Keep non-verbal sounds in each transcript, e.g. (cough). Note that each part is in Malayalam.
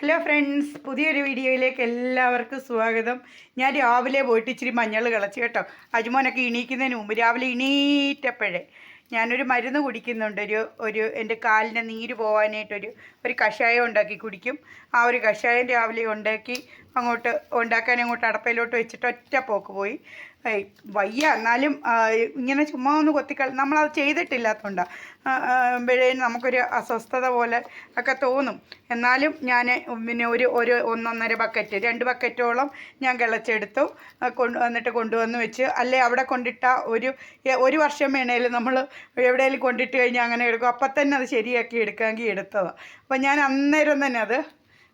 ഹലോ ഫ്രണ്ട്സ് പുതിയൊരു വീഡിയോയിലേക്ക് എല്ലാവർക്കും സ്വാഗതം. ഞാൻ രാവിലെ പോയിട്ട് ഇച്ചിരി മഞ്ഞൾ കിളച്ച് കേട്ടോ. അജുമോനൊക്കെ ഇണീക്കുന്നതിന് മുമ്പ് രാവിലെ ഇണീറ്റപ്പോഴേ ഞാനൊരു മരുന്ന് കുടിക്കുന്നുണ്ട്. ഒരു ഒരു എന്റെ കാലിന്റെ നീര് പോകാനായിട്ടൊരു ഒരു കഷായം ഉണ്ടാക്കി കുടിക്കും. ആ ഒരു കഷായം രാവിലെ ഉണ്ടാക്കി അങ്ങോട്ട് ഉണ്ടാക്കാൻ അങ്ങോട്ട് അടപ്പയിലോട്ട് വെച്ചിട്ട് ഒറ്റ പോക്ക് പോയി. വയ്യ. എന്നാലും ഇങ്ങനെ ചുമ്മാ ഒന്ന് കൊത്തിക്കള നമ്മളത് ചെയ്തിട്ടില്ലാത്തതുകൊണ്ട് മ്പഴേനും നമുക്കൊരു അസ്വസ്ഥത പോലെ ഒക്കെ തോന്നും. എന്നാലും ഞാൻ പിന്നെ ഒരു ഒരു ഒന്നൊന്നര ബക്കറ്റ് രണ്ട് ബക്കറ്റോളം ഞാൻ കിളച്ചെടുത്തു. കൊണ്ട് വന്നിട്ട് കൊണ്ടുവന്ന് വെച്ച്. അല്ലെ അവിടെ കൊണ്ടിട്ട ഒരു ഒരു വർഷം വേണേലും നമ്മൾ എവിടെയെങ്കിലും കൊണ്ടിട്ട് കഴിഞ്ഞാൽ അങ്ങനെ എടുക്കും. അപ്പം തന്നെ അത് ശരിയാക്കി എടുക്കാമെങ്കിൽ എടുത്തതാണ് അപ്പം ഞാൻ അന്നേരം തന്നെ അത്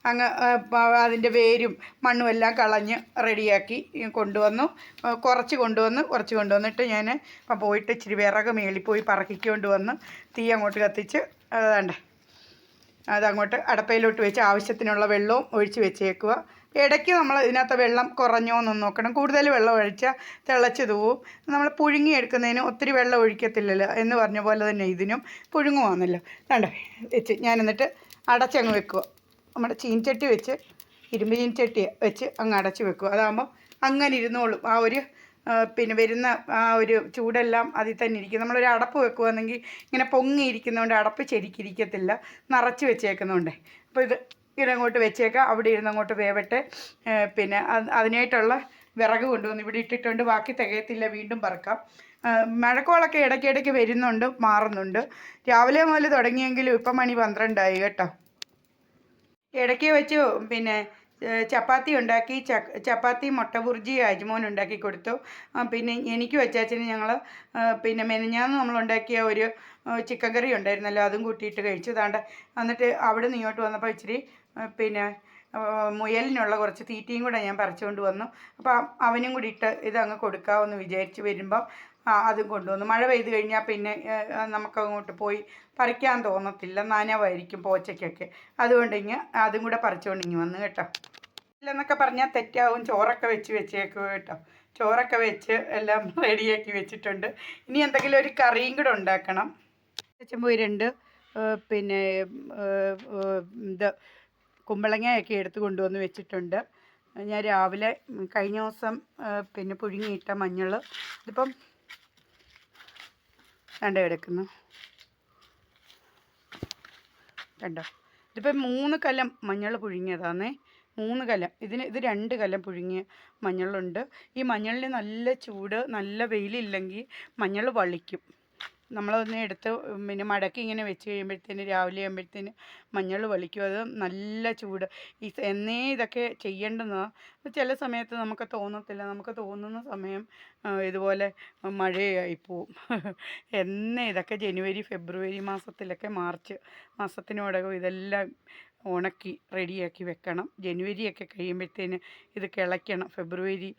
അങ്ങ് അതിന്റെ വേരും മണ്ണും എല്ലാം കളഞ്ഞ് റെഡിയാക്കി കൊണ്ടുവന്നു. കുറച്ച് കൊണ്ടുവന്ന് കുറച്ച് കൊണ്ടുവന്നിട്ട് ഞാൻ പോയിട്ട് ഇച്ചിരി വിറക് മേളിൽ പോയി പറക്കിക്കൊണ്ട് വന്ന് തീ അങ്ങോട്ട് കത്തിച്ച് അതാണ്ട് അതങ്ങോട്ട് അടപ്പയിലോട്ട് വെച്ച് ആവശ്യത്തിനുള്ള വെള്ളവും ഒഴിച്ച് വെച്ചേക്കുക. ഇടയ്ക്ക് നമ്മൾ ഇതിനകത്ത് വെള്ളം കുറഞ്ഞോ നോക്കണം. കൂടുതൽ വെള്ളം ഒഴിച്ചാൽ തിളച്ച് തൂവും. നമ്മൾ പുഴുങ്ങിയെടുക്കുന്നതിന് ഒത്തിരി വെള്ളം ഒഴിക്കത്തില്ലല്ലോ എന്ന് പറഞ്ഞ പോലെ തന്നെ ഇതിനും പുഴുങ്ങുവാന്നല്ലോ. കണ്ടോ? വെച്ച് ഞാൻ എന്നിട്ട് അടച്ചങ്ങ് വെക്കുക. നമ്മുടെ ചീൻചട്ടി വെച്ച് ഇരുമ്പ് ചീൻചട്ടി വെച്ച് അങ്ങ് അടച്ച് വെക്കും. അതാകുമ്പോൾ അങ്ങനെ ഇരുന്നോളും. ആ ഒരു പിന്നെ വരുന്ന ആ ഒരു ചൂടെല്ലാം അതിൽ തന്നെ ഇരിക്കും. നമ്മളൊരു അടപ്പ് വെക്കുകയാണെങ്കിൽ ഇങ്ങനെ പൊങ്ങിയിരിക്കുന്നതുകൊണ്ട് അടപ്പ് ശരിക്കിരിക്കത്തില്ല. നിറച്ച് വെച്ചേക്കുന്നതുകൊണ്ട് അപ്പോൾ ഇത് ഇങ്ങനെ അങ്ങോട്ട് വെച്ചേക്കാം. അവിടെ ഇരുന്ന് അങ്ങോട്ട് വേവട്ടെ. പിന്നെ അത് അതിനായിട്ടുള്ള വിറക് കൊണ്ടുവന്ന് ഇവിടെ ഇട്ടിട്ടുണ്ട്. ബാക്കി തികയത്തില്ല. വീണ്ടും പറക്കാം. മഴക്കോളൊക്കെ ഇടയ്ക്കിടയ്ക്ക് വരുന്നുണ്ട് മാറുന്നുണ്ട്. രാവിലെ മുതൽ തുടങ്ങിയെങ്കിലും ഇപ്പം മണി പന്ത്രണ്ടായി കേട്ടോ. ഇടയ്ക്ക് വെച്ച്. പിന്നെ ചപ്പാത്തി ഉണ്ടാക്കി ചപ്പാത്തി മുട്ട ബുർജി അജ്മോൻ ഉണ്ടാക്കി കൊടുത്തു. പിന്നെ എനിക്ക് വെച്ചാച്ചിന് ഞങ്ങൾ പിന്നെ മെനഞ്ഞാന്ന് നമ്മൾ ഉണ്ടാക്കിയ ഒരു ചിക്കൻ കറി ഉണ്ടായിരുന്നല്ലോ അതും കൂട്ടിയിട്ട് കഴിച്ചു. താണ്ട എന്നിട്ട് അവിടെ നിന്ന് ഇങ്ങോട്ട് വന്നപ്പോൾ ഇച്ചിരി പിന്നെ മുയലിനുള്ള കുറച്ച് തീറ്റയും കൂടെ ഞാൻ പറിച്ചുകൊണ്ട് വന്നു. അപ്പോൾ അവനും കൂടി ഇട്ട് ഇതങ്ങ് കൊടുക്കാമെന്ന് വിചാരിച്ച് വരുമ്പം ആ, അതും കൊണ്ടുവന്നു. മഴ പെയ്ത് കഴിഞ്ഞാൽ പിന്നെ നമുക്ക് അങ്ങോട്ട് പോയി പറിക്കാൻ തോന്നത്തില്ല. നനവായിരിക്കും പോച്ചയ്ക്കൊക്കെ. അതുകൊണ്ട് ഇങ്ങ് അതും കൂടെ പറിച്ചുകൊണ്ട് ഇങ്ങ് വന്നു കേട്ടോ. ഇല്ലെന്നൊക്കെ പറഞ്ഞാൽ തെറ്റാവും. ചോറൊക്കെ വെച്ച് വെച്ചേക്കു കേട്ടോ. ചോറൊക്കെ വെച്ച് എല്ലാം റെഡിയാക്കി വെച്ചിട്ടുണ്ട്. ഇനി എന്തെങ്കിലും ഒരു കറിയും കൂടെ ഉണ്ടാക്കണം. ചെമ്പൂരുണ്ട് പിന്നെ ഇത് കുമ്പളങ്ങയൊക്കെ എടുത്ത് കൊണ്ടുവന്ന് വെച്ചിട്ടുണ്ട്. ഞാൻ രാവിലെ കഴിഞ്ഞ ദിവസം പിന്നെ പുഴുങ്ങിയിട്ട മഞ്ഞൾ ഇതിപ്പം കണ്ടോ എടുക്കുന്നു. കണ്ടോ? ഇതിപ്പോൾ മൂന്ന് കലം മഞ്ഞൾ പുഴുങ്ങിയതാണേ മൂന്ന് കലം. ഇതിന് ഇത് രണ്ട് കലം പുഴുങ്ങിയ മഞ്ഞളുണ്ട്. ഈ മഞ്ഞളിന് നല്ല ചൂട് നല്ല വെയിലില്ലെങ്കിൽ മഞ്ഞൾ വളിക്കും. നമ്മളൊന്ന് എടുത്ത് പിന്നെ മടക്കി ഇങ്ങനെ വെച്ച് കഴിയുമ്പോഴത്തേന് രാവിലെ ആകുമ്പോഴത്തേന് മഞ്ഞൾ വലിക്കും. അത് നല്ല ചൂട്. ഈ എന്നേ ഇതൊക്കെ ചെയ്യേണ്ടുന്നതാണ് ചില സമയത്ത് നമുക്ക് തോന്നത്തില്ല. നമുക്ക് തോന്നുന്ന സമയം ഇതുപോലെ മഴയായി പോവും. (laughs) എന്നേ ഇതൊക്കെ ജനുവരി ഫെബ്രുവരി മാസത്തിലൊക്കെ മാർച്ച് മാസത്തിനോടകം ഇതെല്ലാം ഉണക്കി റെഡിയാക്കി വെക്കണം. ജനുവരിയൊക്കെ കഴിയുമ്പോഴത്തേന് ഇത് കിളയ്ക്കണം. ഫെബ്രുവരി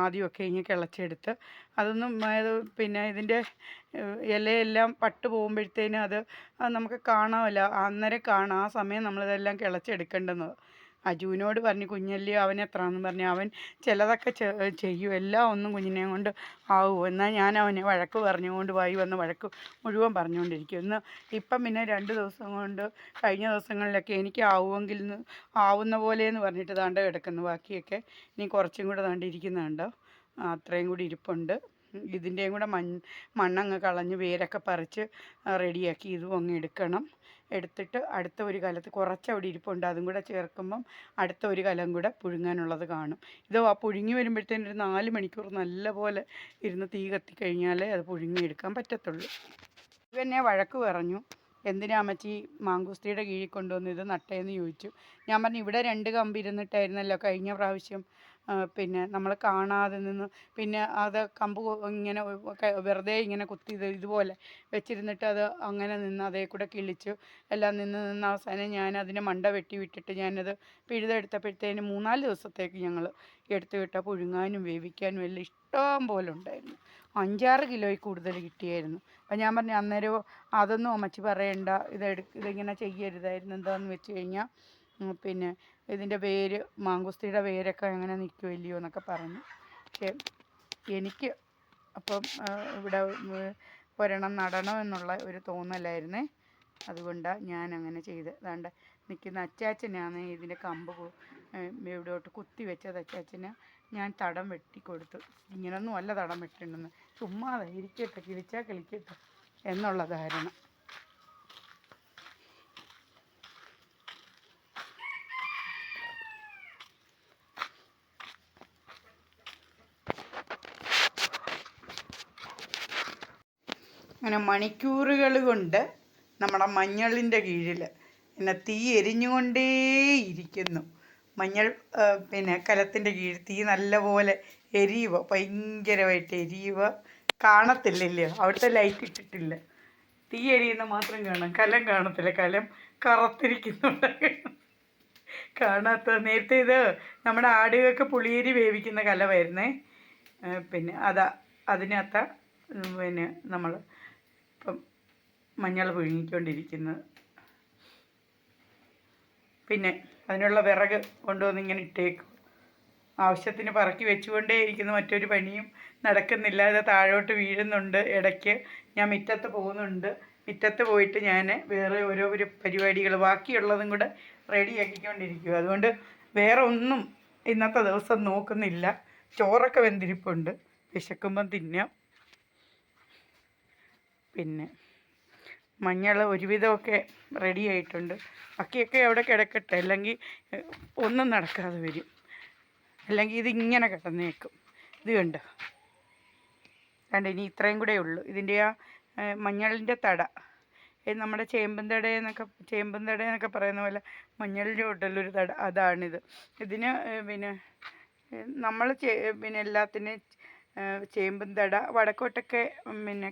ആദ്യമൊക്കെ ഇങ്ങനെ കിളച്ചെടുത്ത് അതൊന്നും അത് പിന്നെ ഇതിന്റെ ഇലയെല്ലാം പട്ട് പോകുമ്പോഴത്തേന് അത് അത് നമുക്ക് കാണാമല്ലോ. അന്നേരം കാണാം. ആ സമയം നമ്മളിതെല്ലാം കിളച്ചെടുക്കേണ്ടുന്നത്. അജുവിനോട് പറഞ്ഞു കുഞ്ഞല്ലേ അവൻ എത്രയാണെന്ന് പറഞ്ഞു. അവൻ ചിലതൊക്കെ ചെയ്യും. എല്ലാം ഒന്നും കുഞ്ഞിനെ കൊണ്ട് ആവൂ. എന്നാൽ ഞാൻ അവനെ വഴക്ക് പറഞ്ഞുകൊണ്ട് വായി വന്ന് വഴക്ക് മുഴുവൻ പറഞ്ഞുകൊണ്ടിരിക്കും. ഇന്ന് ഇപ്പം പിന്നെ രണ്ട് ദിവസം കൊണ്ട് കഴിഞ്ഞ ദിവസങ്ങളിലൊക്കെ എനിക്ക് ആവുമെങ്കിൽ ആവുന്ന പോലെ എന്ന് പറഞ്ഞിട്ട് താണ്ട കിടക്കുന്നു. ബാക്കിയൊക്കെ ഇനി കുറച്ചും കൂടെ താണ്ടിരിക്കുന്നുണ്ടോ അത്രയും കൂടി ഇരിപ്പുണ്ട്. ഇതിന്റെയും കൂടെ മൺ മണ്ണങ്ങ് കളഞ്ഞ് വേരൊക്കെ പറിച്ച് റെഡിയാക്കി ഇതും അങ്ങ് എടുക്കണം. എടുത്തിട്ട് അടുത്ത ഒരു കലത്ത് കുറച്ച് അവിടെ ഇരിപ്പുണ്ട്. അതും കൂടെ ചേർക്കുമ്പം അടുത്ത ഒരു കലം കൂടെ പുഴുങ്ങാനുള്ളത് കാണും. ഇത് ആ പുഴുങ്ങി വരുമ്പോഴത്തേനും ഒരു നാല് മണിക്കൂർ നല്ല പോലെ ഇരുന്ന് തീ കത്തിക്കഴിഞ്ഞാലേ അത് പുഴുങ്ങിയെടുക്കാൻ പറ്റത്തുള്ളൂ. ഇവന്നെ വഴക്ക് പറഞ്ഞു. എന്തിനാ അമ്മച്ചി മാങ്കുസ്തിയുടെ കീഴിൽ കൊണ്ടുവന്ന് ഇത് നട്ടേന്ന് ചോദിച്ചു? ഞാൻ പറഞ്ഞു ഇവിടെ രണ്ട് കമ്പ് ഇരുന്നിട്ടായിരുന്നല്ലോ കഴിഞ്ഞ പ്രാവശ്യം. പിന്നെ നമ്മൾ കാണാതെ നിന്ന് പിന്നെ അത് കമ്പ് ഇങ്ങനെ വെറുതെ ഇങ്ങനെ കുത്തി ഇത് ഇതുപോലെ വെച്ചിരുന്നിട്ട് അത് അങ്ങനെ നിന്ന് അതേ കൂടെ കിളിച്ചു എല്ലാം നിന്ന് നിന്ന് അവസാനം ഞാൻ അതിനെ മണ്ട വെട്ടി വിട്ടിട്ട് ഞാനത് പിഴുതെടുത്തപ്പോഴത്തേന് മൂന്നാൽ ദിവസത്തേക്ക് ഞങ്ങൾ എടുത്തു വിട്ട പുഴുങ്ങാനും വേവിക്കാനും എല്ലാം ഇഷ്ടം പോലെ ഉണ്ടായിരുന്നു. അഞ്ചാറ് കിലോയിൽ കൂടുതൽ കിട്ടിയായിരുന്നു. അപ്പം ഞാൻ പറഞ്ഞു അന്നേരം അതൊന്നും അമ്മച്ചി പറയണ്ട ഇതെടു ഇതിങ്ങനെ ചെയ്യരുതായിരുന്നു എന്താണെന്ന് വെച്ച് കഴിഞ്ഞാൽ പിന്നെ ഇതിന്റെ വേര് മാങ്കുസ്തിയുടെ വേരൊക്കെ എങ്ങനെ നിൽക്കുമല്ലയോ എന്നൊക്കെ പറഞ്ഞു. പക്ഷേ എനിക്ക് അപ്പം ഇവിടെ ഒരെണ്ണം നടണം എന്നുള്ള ഒരു തോന്നലായിരുന്നേ. അതുകൊണ്ടാണ് ഞാൻ അങ്ങനെ ചെയ്ത്. അതാണ്ട് നിൽക്കുന്ന അച്ചാച്ചനാണ് ഇതിന്റെ കമ്പ് ഇവിടോട്ട് കുത്തി വെച്ചത് അച്ചാച്ചന്. ഞാൻ തടം വെട്ടി കൊടുത്തു ഇങ്ങനൊന്നും അല്ല തടം വെട്ടിണ്ടെന്ന് ചുമ്മാതെ ഇരിക്കട്ടെ കിളിച്ചാൽ കളിക്കട്ടെ എന്നുള്ള ധാരണ അങ്ങനെ മണിക്കൂറുകൾ കൊണ്ട് നമ്മുടെ മഞ്ഞളിന്റെ കീഴിൽ പിന്നെ തീ എരിഞ്ഞുകൊണ്ടേയിരിക്കുന്നു മഞ്ഞൾ പിന്നെ കലത്തിന്റെ കീഴിൽ തീ നല്ലപോലെ എരിയുവ? ഭയങ്കരമായിട്ട് എരിയുവ? കാണത്തില്ലല്ലോ? അവിടുത്തെ ലൈറ്റ് ഇട്ടിട്ടില്ല. തീ എരിയുന്ന മാത്രം കാണാം. കലം കാണത്തില്ല. കലം കറത്തിരിക്കുന്നുണ്ട്. കാണാത്ത നേരത്തെ ഇത് നമ്മുടെ ആടുകൾക്ക് പുളിയരി വേവിക്കുന്ന കലമായിരുന്നേ. പിന്നെ അതാ അതിനകത്ത പിന്നെ നമ്മൾ മഞ്ഞൾ പുഴുങ്ങിക്കൊണ്ടിരിക്കുന്നത്. പിന്നെ അതിനുള്ള വിറക് കൊണ്ടുവന്ന് ഇങ്ങനെ ഇട്ടേക്കും. ആവശ്യത്തിന് പറക്കി വെച്ചുകൊണ്ടേ ഇരിക്കുന്നു. മറ്റൊരു പണിയും നടക്കുന്നില്ല. അത് താഴോട്ട് വീഴുന്നുണ്ട്. ഇടയ്ക്ക് ഞാൻ മുറ്റത്ത് പോകുന്നുണ്ട്. മുറ്റത്ത് പോയിട്ട് ഞാൻ വേറെ ഓരോ ഒരു പരിപാടികൾ ബാക്കിയുള്ളതും കൂടെ റെഡിയാക്കിക്കൊണ്ടിരിക്കുക അതുകൊണ്ട് വേറെ ഒന്നും ഇന്നത്തെ ദിവസം നോക്കുന്നില്ല. ചോറൊക്കെ വെന്തിരിപ്പുണ്ട്. വിശക്കുമ്പം തിന്നാം. പിന്നെ മഞ്ഞൾ ഒരുവിധമൊക്കെ റെഡി ആയിട്ടുണ്ട്. ബാക്കിയൊക്കെ അവിടെ കിടക്കട്ടെ. അല്ലെങ്കിൽ ഒന്നും നടക്കാതെ വരും. അല്ലെങ്കിൽ ഇതിങ്ങനെ കിടന്നേക്കും. ഇത് കണ്ടോ? കണ്ട? ഇനി ഇത്രയും കൂടെ ഉള്ളൂ. ഇതിന്റെ ആ മഞ്ഞളിന്റെ തട. നമ്മുടെ ചേമ്പൻ തട എന്നൊക്കെ ചേമ്പൻ തട എന്നൊക്കെ പറയുന്ന പോലെ മഞ്ഞളിന്റെ ഉണ്ടല്ലൊരു തട. അതാണിത്. ഇതിന് പിന്നെ നമ്മൾ പിന്നെ എല്ലാത്തിനും തട വടക്കോട്ടൊക്കെ പിന്നെ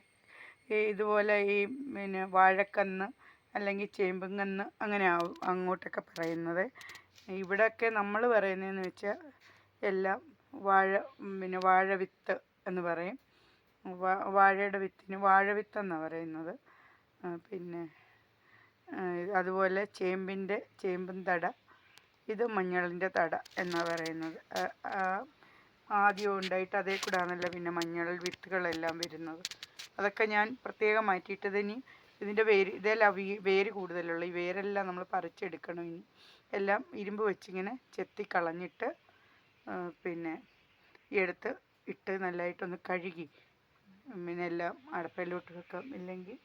ഇതുപോലെ ഈ പിന്നെ വാഴക്കന്ന് അല്ലെങ്കിൽ ചേമ്പുങ്കന്ന് അങ്ങനെ ആവും അങ്ങോട്ടൊക്കെ പറയുന്നത്. ഇവിടെയൊക്കെ നമ്മൾ പറയുന്നതെന്ന് വെച്ചാൽ എല്ലാം വാഴ പിന്നെ വാഴ വിത്ത് എന്ന് പറയും. വാഴയുടെ വിത്തിന് വാഴ വിത്തെന്നാണ് പറയുന്നത്. പിന്നെ അതുപോലെ ചേമ്പിന്റെ ചേമ്പും തട ഇത് മഞ്ഞളിന്റെ തട എന്നാണ് പറയുന്നത്. ആദ്യം ഉണ്ടായിട്ട് അതേ കൂടാണല്ലോ പിന്നെ മഞ്ഞൾ വിത്തുകളെല്ലാം വരുന്നത്. അതൊക്കെ ഞാൻ പ്രത്യേകം മാറ്റിയിട്ടത് ഇനി ഇതിന്റെ വേര് ഇതെല്ലാം വേര് കൂടുതലുള്ള. ഈ വേരെല്ലാം നമ്മൾ പറിച്ചെടുക്കണം ഇനി. എല്ലാം ഇരുമ്പ് വെച്ചിങ്ങനെ ചെത്തി കളഞ്ഞിട്ട് പിന്നെ എടുത്ത് ഇട്ട് നല്ലതായിട്ടൊന്ന് കഴുകി. പിന്നെ എല്ലാം അടപ്പയിലോട്ട് വെക്കാം ഇല്ലെങ്കിൽ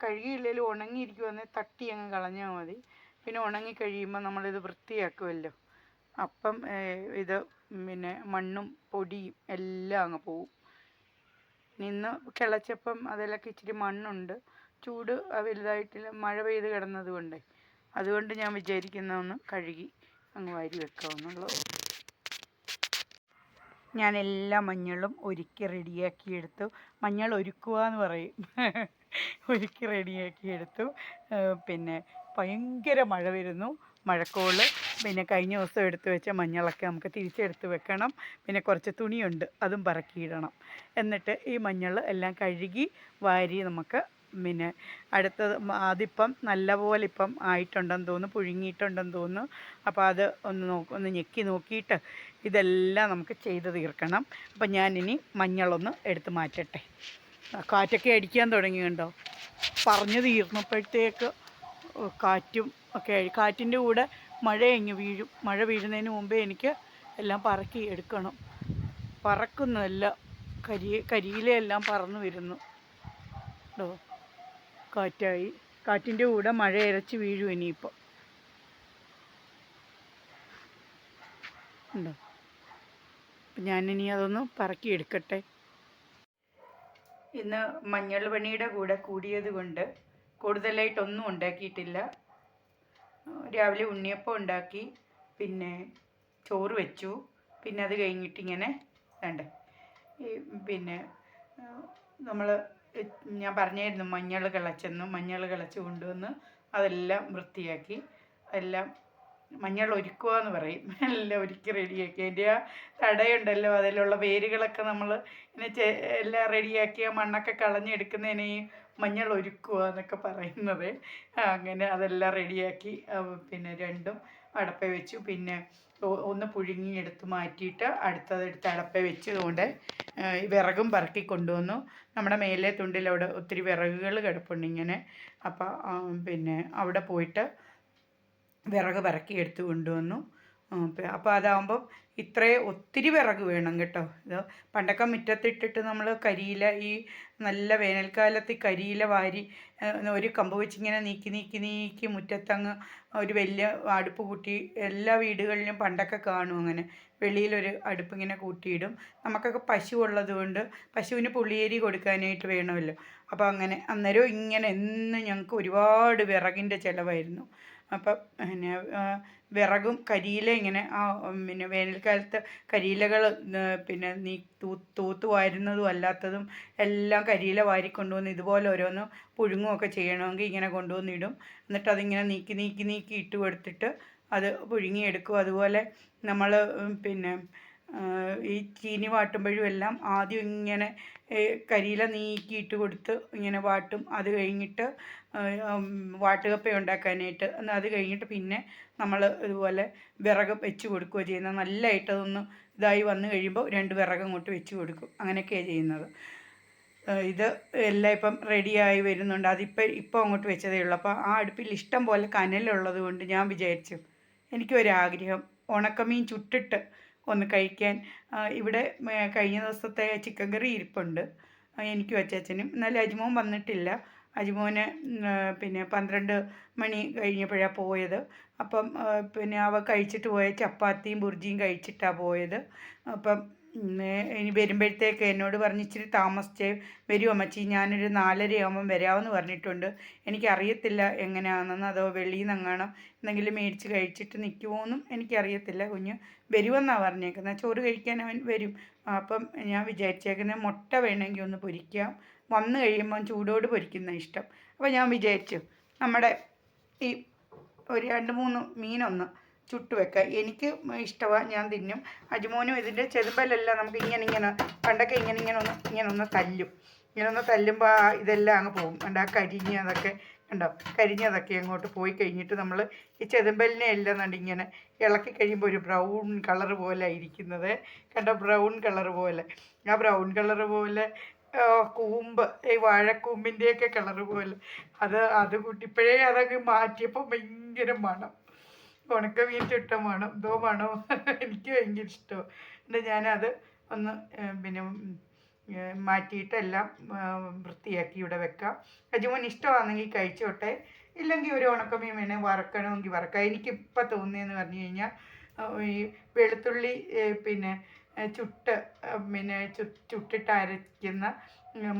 കഴുകിയില്ലെങ്കിലും ഉണങ്ങിയിരിക്കുവാണെങ്കിൽ തട്ടി അങ്ങ് കളഞ്ഞാൽ മതി. പിന്നെ ഉണങ്ങി കഴിയുമ്പോൾ നമ്മളിത് വൃത്തിയാക്കുമല്ലോ അപ്പം ഇത് പിന്നെ മണ്ണും പൊടിയും എല്ലാം അങ്ങ് പോവും. നിന്ന് കിളച്ചപ്പം അതിലൊക്കെ ഇച്ചിരി മണ്ണുണ്ട്. ചൂട് വലുതായിട്ടില്ല മഴ പെയ്ത് കിടന്നത് കൊണ്ടേ. അതുകൊണ്ട് ഞാൻ വിചാരിക്കുന്ന ഒന്ന് കഴുകി അങ്ങ് വാരി വെക്കാമെന്നുള്ളത് ഞാൻ എല്ലാ മഞ്ഞളും ഒരുക്കി റെഡിയാക്കി എടുത്തു. മഞ്ഞൾ ഒരുക്കുക എന്ന് പറയും. (laughs) ഒരുക്കി റെഡിയാക്കി എടുത്തു. പിന്നെ ഭയങ്കര മഴ വരുന്നു. മഴക്കോൾ പിന്നെ കഴിഞ്ഞ ദിവസം എടുത്ത് വെച്ച മഞ്ഞളൊക്കെ നമുക്ക് തിരിച്ചെടുത്ത് വെക്കണം. പിന്നെ കുറച്ച് തുണിയുണ്ട് അതും പറക്കിയിടണം. എന്നിട്ട് ഈ മഞ്ഞൾ എല്ലാം കഴുകി വാരി നമുക്ക് പിന്നെ അടുത്തത് അതിപ്പം നല്ലപോലെ ഇപ്പം ആയിട്ടുണ്ടെന്ന് തോന്നുന്നു പുഴുങ്ങിയിട്ടുണ്ടെന്ന് തോന്നുന്നു. അപ്പോൾ അത് ഒന്ന് നോക്ക് ഒന്ന് ഞെക്കി നോക്കിയിട്ട് ഇതെല്ലാം നമുക്ക് ചെയ്ത് തീർക്കണം. അപ്പം ഞാനിനി മഞ്ഞളൊന്ന് എടുത്ത് മാറ്റട്ടെ. കാറ്റൊക്കെ അടിക്കാൻ തുടങ്ങി കണ്ടോ പറഞ്ഞു തീർന്നപ്പോഴത്തേക്ക് കാറ്റും ഒക്കെ കാറ്റിന്റെ കൂടെ മഴ ഇങ്ങ് വീഴും. മഴ വീഴുന്നതിന് മുമ്പേ എനിക്ക് എല്ലാം പറക്കി എടുക്കണം. പറക്കുന്നതെല്ലാം കരി കരിയിലെല്ലാം പറന്നു വരുന്നു. കേട്ടോ കാറ്റായി. കാറ്റിന്റെ കൂടെ മഴ ഇരച്ച് വീഴും ഇനിയിപ്പോൾ ഉണ്ടോ? അപ്പം ഞാനിനി അതൊന്ന് പറക്കി എടുക്കട്ടെ. ഇന്ന് മഞ്ഞൾ പണിയുടെ കൂടെ കൂടിയത് കൊണ്ട് കൂടുതലായിട്ടൊന്നും ഉണ്ടാക്കിയിട്ടില്ല. രാവിലെ ഉണ്ണിയപ്പം ഉണ്ടാക്കി പിന്നെ ചോറ് വെച്ചു. പിന്നെ അത് കഴിഞ്ഞിട്ട് ഇങ്ങനെ ഈ പിന്നെ നമ്മൾ ഞാൻ പറഞ്ഞായിരുന്നു മഞ്ഞൾ കിളച്ചെന്ന് മഞ്ഞൾ കിളച്ച് കൊണ്ടുവന്ന് അതെല്ലാം വൃത്തിയാക്കി എല്ലാം മഞ്ഞൾ ഒരുക്കുക എന്ന് പറയും. എല്ലാം ഒരുക്കി റെഡിയാക്കി. അതിന്റെ ആ തടയുണ്ടല്ലോ അതിലുള്ള വേരുകളൊക്കെ നമ്മൾ ഇങ്ങനെ എല്ലാം റെഡിയാക്കി ആ മണ്ണൊക്കെ കളഞ്ഞെടുക്കുന്നതിന് ഈ മഞ്ഞൾ ഒരുക്കുക എന്നൊക്കെ പറയുന്നത് അങ്ങനെ അതെല്ലാം റെഡിയാക്കി പിന്നെ രണ്ടും അടപ്പ വെച്ചു. പിന്നെ ഒന്ന് പുഴുങ്ങി എടുത്ത് മാറ്റിയിട്ട് അടുത്തത് എടുത്ത് അടപ്പ വെച്ചതുകൊണ്ട് വിറകും പറക്കി കൊണ്ടുവന്നു. നമ്മുടെ മേലെ തുണ്ടിൽ അവിടെ ഒത്തിരി വിറകുകൾ കിടപ്പുണ്ട് ഇങ്ങനെ. അപ്പോൾ പിന്നെ അവിടെ പോയിട്ട് വിറക് പറക്കി എടുത്ത് കൊണ്ടുവന്നു. അപ്പോൾ അതാകുമ്പം ഇത്രേ ഒത്തിരി വിറക് വേണം കേട്ടോ. ഇത് പണ്ടൊക്കെ മുറ്റത്തിട്ടിട്ട് നമ്മൾ കരിയില ഈ നല്ല വേനൽക്കാലത്ത് കരിയില വാരി ഒരു കമ്പ് വെച്ചിങ്ങനെ നീക്കി നീക്കി നീക്കി മുറ്റത്തങ്ങ് ഒരു വലിയ അടുപ്പ് കൂട്ടി എല്ലാ വീടുകളിലും പണ്ടൊക്കെ കാണും അങ്ങനെ. വെളിയിലൊരു അടുപ്പ് ഇങ്ങനെ കൂട്ടിയിടും. നമുക്കൊക്കെ പശു ഉള്ളത് കൊണ്ട് പശുവിന് പുളിയേരി കൊടുക്കാനായിട്ട് വേണമല്ലോ. അപ്പോൾ അങ്ങനെ അന്നേരം ഇങ്ങനെ എന്നും ഞങ്ങൾക്ക് ഒരുപാട് വിറകിന്റെ ചിലവായിരുന്നു. അപ്പം പിന്നെ വിറകും കരിയില ഇങ്ങനെ ആ പിന്നെ വേനൽക്കാലത്ത് കരിയിലകൾ പിന്നെ നീ തൂ തൂത്ത് വാരുന്നതും അല്ലാത്തതും എല്ലാം കരിയില വാരിക്കൊണ്ടുവന്ന് ഇതുപോലെ ഓരോന്ന് പുഴുങ്ങുമൊക്കെ ചെയ്യണമെങ്കിൽ ഇങ്ങനെ കൊണ്ടുവന്നിടും എന്നിട്ട് അതിങ്ങനെ നീക്കി നീക്കി നീക്കി ഇട്ട് കൊടുത്തിട്ട് അത് പുഴുങ്ങിയെടുക്കും അതുപോലെ നമ്മൾ പിന്നെ ഈ ചീനി വാട്ടുമ്പോഴും എല്ലാം ആദ്യം ഇങ്ങനെ കരിയില നീക്കിയിട്ട് കൊടുത്ത് ഇങ്ങനെ വാട്ടും. അത് കഴിഞ്ഞിട്ട് വാട്ടുകപ്പ ഉണ്ടാക്കാനായിട്ട്. അത് കഴിഞ്ഞിട്ട് പിന്നെ നമ്മൾ ഇതുപോലെ വിറക് വെച്ച് കൊടുക്കുകയോ ചെയ്യുന്നത്. നല്ലതായിട്ട് അതൊന്ന് ഇതായി വന്നു കഴിയുമ്പോൾ രണ്ട് വിറക് അങ്ങോട്ട് വെച്ച് കൊടുക്കും. അങ്ങനെയൊക്കെയാണ് ചെയ്യുന്നത്. ഇത് എല്ലാം ഇപ്പം റെഡിയായി വരുന്നുണ്ട്. അതിപ്പോൾ ഇപ്പോൾ അങ്ങോട്ട് വെച്ചതേ ഉള്ളൂ. അപ്പോൾ ആ അടുപ്പിൽ ഇഷ്ടം പോലെ കനലുള്ളത് കൊണ്ട് ഞാൻ വിചാരിച്ചു എനിക്കൊരാഗ്രഹം. ഉണക്കമീൻ ചുട്ടിട്ട് ഒന്ന് ഇവിടെ കഴിഞ്ഞ ദിവസത്തെ ചിക്കൻ കറി ഇരിപ്പുണ്ട്. എനിക്കും അച്ചാച്ചനും. എന്നാലും അജിമോൻ വന്നിട്ടില്ല. അജിമോന് പിന്നെ പന്ത്രണ്ട് മണി കഴിഞ്ഞപ്പോഴാണ് പോയത്. അപ്പം പിന്നെ അവ കഴിച്ചിട്ട് പോയ ചപ്പാത്തിയും ബുർജിയും കഴിച്ചിട്ടാണ് പോയത്. അപ്പം ഇനി വരുമ്പോഴത്തേക്ക് എന്നോട് പറഞ്ഞ് ഇച്ചിരി താമസിച്ചേ വരുമോ അമ്മച്ചി. ഞാനൊരു നാലരയാകുമ്പം വരാമെന്ന് പറഞ്ഞിട്ടുണ്ട്. എനിക്കറിയത്തില്ല എങ്ങനെയാണെന്ന്. അതോ വെളിയിൽ നിന്നെങ്ങാണം എന്തെങ്കിലും മേടിച്ച് കഴിച്ചിട്ട് നിൽക്കുമോയെന്നും എനിക്കറിയത്തില്ല കുഞ്ഞ്. വരുമെന്നാണ് പറഞ്ഞേക്കുന്നത്. ചോറ് കഴിക്കാൻ അവൻ വരും. അപ്പം ഞാൻ വിചാരിച്ചേക്കുന്നത് മുട്ട വേണമെങ്കിൽ ഒന്ന് പൊരിക്കാം. വന്നു കഴിയുമ്പം ചൂടോട് പൊരിക്കുന്ന ഇഷ്ടം. അപ്പോൾ ഞാൻ വിചാരിച്ചു നമ്മുടെ ഈ ഒരു രണ്ട് മൂന്ന് മീനൊന്ന് ചുട്ട് വെക്കുക എനിക്ക് ഇഷ്ടമാണ് ഞാൻ തിന്നും. അജുമോനും ഇതിന്റെ ചെതുമ്പലെല്ലാം നമുക്ക് ഇങ്ങനെ ഇങ്ങനെ പണ്ടൊക്കെ ഇങ്ങനെ ഇങ്ങനെ ഒന്ന് ഇങ്ങനെ ഒന്ന് തല്ലും. ഇങ്ങനെ ഒന്ന് തല്ലുമ്പോൾ ഇതെല്ലാം അങ്ങ് പോകും. കണ്ട ആ കരിഞ്ഞതൊക്കെ കണ്ടോ കരിഞ്ഞതൊക്കെ അങ്ങോട്ട് പോയി കഴിഞ്ഞിട്ട് നമ്മൾ ഈ ചെതുമ്പലിനെ എല്ലാം കണ്ട് ഇങ്ങനെ ഇളക്കി കഴിയുമ്പോൾ ഒരു ബ്രൗൺ കളർ പോലെ ഇരിക്കുന്നത്. കണ്ട ബ്രൗൺ കളർ പോലെ. ആ ബ്രൗൺ കളർ പോലെ കൂമ്പ് ഈ വാഴക്കൂമ്പിന്റെയൊക്കെ കളർ പോലെ. അത് അത് കൂട്ടിപ്പോഴേ അതങ്ങ് മാറ്റിയപ്പോൾ ഭയങ്കര മണം. ഉണക്കമീൻ ചുട്ട മണം എന്തോ മണം (laughs) എനിക്ക് ഭയങ്കര ഇഷ്ടമാണ് എന്നിട്ട് ഞാനത് ഒന്ന് പിന്നെ മാറ്റിയിട്ടെല്ലാം വൃത്തിയാക്കി ഇവിടെ വെക്കാം. അജുമോൻ ഇഷ്ടമാണെങ്കിൽ കഴിച്ചോട്ടെ. ഇല്ലെങ്കിൽ ഒരു ഉണക്കമീൻ വേണേൽ വറക്കണമെങ്കിൽ വറക്കാം. എനിക്കിപ്പോൾ തോന്നിയെന്ന് പറഞ്ഞു കഴിഞ്ഞാൽ ഈ വെളുത്തുള്ളി പിന്നെ ചുട്ട് പിന്നെ ചുട്ടിട്ട് അരയ്ക്കുന്ന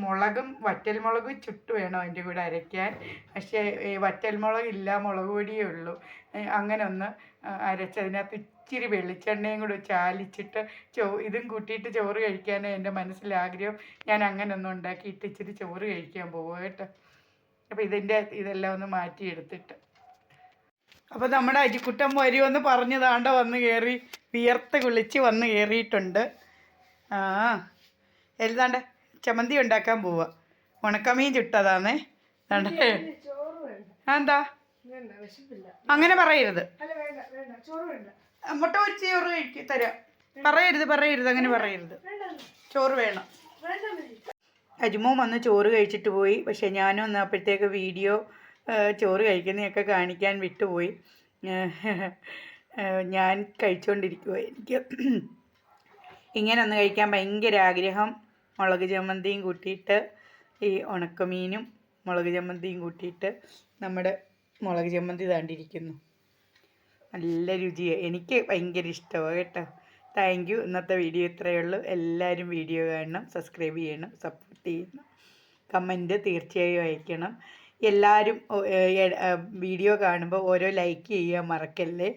മുളകും വറ്റൽമുളകും ചുട്ട് വേണം അതിന്റെ കൂടെ അരയ്ക്കാൻ. പക്ഷേ വറ്റൽമുളക് ഇല്ല മുളക് പൊടിയേ ഉള്ളൂ. അങ്ങനെ ഒന്ന് അരച്ചതിനകത്ത് ഇച്ചിരി വെളിച്ചെണ്ണയും കൂടെ ചാലിച്ചിട്ട് ചോ ഇതും കൂട്ടിയിട്ട് ചോറ് കഴിക്കാനാണ് എന്റെ മനസ്സിൽ ആഗ്രഹം. ഞാൻ അങ്ങനെ ഒന്ന് ഉണ്ടാക്കിയിട്ട് ഇച്ചിരി ചോറ് കഴിക്കാൻ പോവുക കേട്ടോ. അപ്പോൾ ഇതിന്റെ ഇതെല്ലാം ഒന്ന് മാറ്റിയെടുത്തിട്ട്. അപ്പോൾ നമ്മുടെ അജിക്കുട്ടൻ വരുമെന്ന് പറഞ്ഞ് താണ്ട വന്ന് കയറി വിയർത്ത് കുളിച്ച് വന്ന് കയറിയിട്ടുണ്ട്. ആ എഴുതാണ്ട്. ചമ്മന്തി ഉണ്ടാക്കാൻ പോവുക ഉണക്കമീൻ ചുട്ടതാന്നേ. എന്താ അങ്ങനെ പറയരുത്. മുട്ട ഒരു ചോറ് കഴിക്കും തരാം. പറയരുത് പറയരുത് അങ്ങനെ പറയരുത്. ചോറ് വേണം. അജുമോ വന്ന് ചോറ് കഴിച്ചിട്ട് പോയി. പക്ഷെ ഞാനും ഒന്ന് അപ്പോഴത്തേക്ക് വീഡിയോ ചോറ് കഴിക്കുന്നതൊക്കെ കാണിക്കാൻ വിട്ടുപോയി. ഞാൻ കഴിച്ചുകൊണ്ടിരിക്കുക എനിക്ക്. ഇങ്ങനെ ഒന്ന് കഴിക്കാൻ ഭയങ്കര ആഗ്രഹം. മുളക് ചമ്മന്തിയും കൂട്ടിയിട്ട് ഈ ഉണക്കമീനും മുളക് ചമ്മന്തിയും കൂട്ടിയിട്ട് നമ്മുടെ മുളക് ചമ്മന്തി താണ്ടിരിക്കുന്നു നല്ല രുചിയാണ് എനിക്ക് ഭയങ്കര ഇഷ്ടമാണ് കേട്ടോ. താങ്ക് യു ഇന്നത്തെ വീഡിയോ ഇത്രയേ ഉള്ളൂ. എല്ലാവരും വീഡിയോ കാണണം സബ്സ്ക്രൈബ് ചെയ്യണം സപ്പോർട്ട് ചെയ്യണം. കമന്റ് തീർച്ചയായും അയക്കണം. എല്ലാവരും വീഡിയോ കാണുമ്പോൾ ഓരോ ലൈക്ക് ചെയ്യാൻ മറക്കല്ലേ?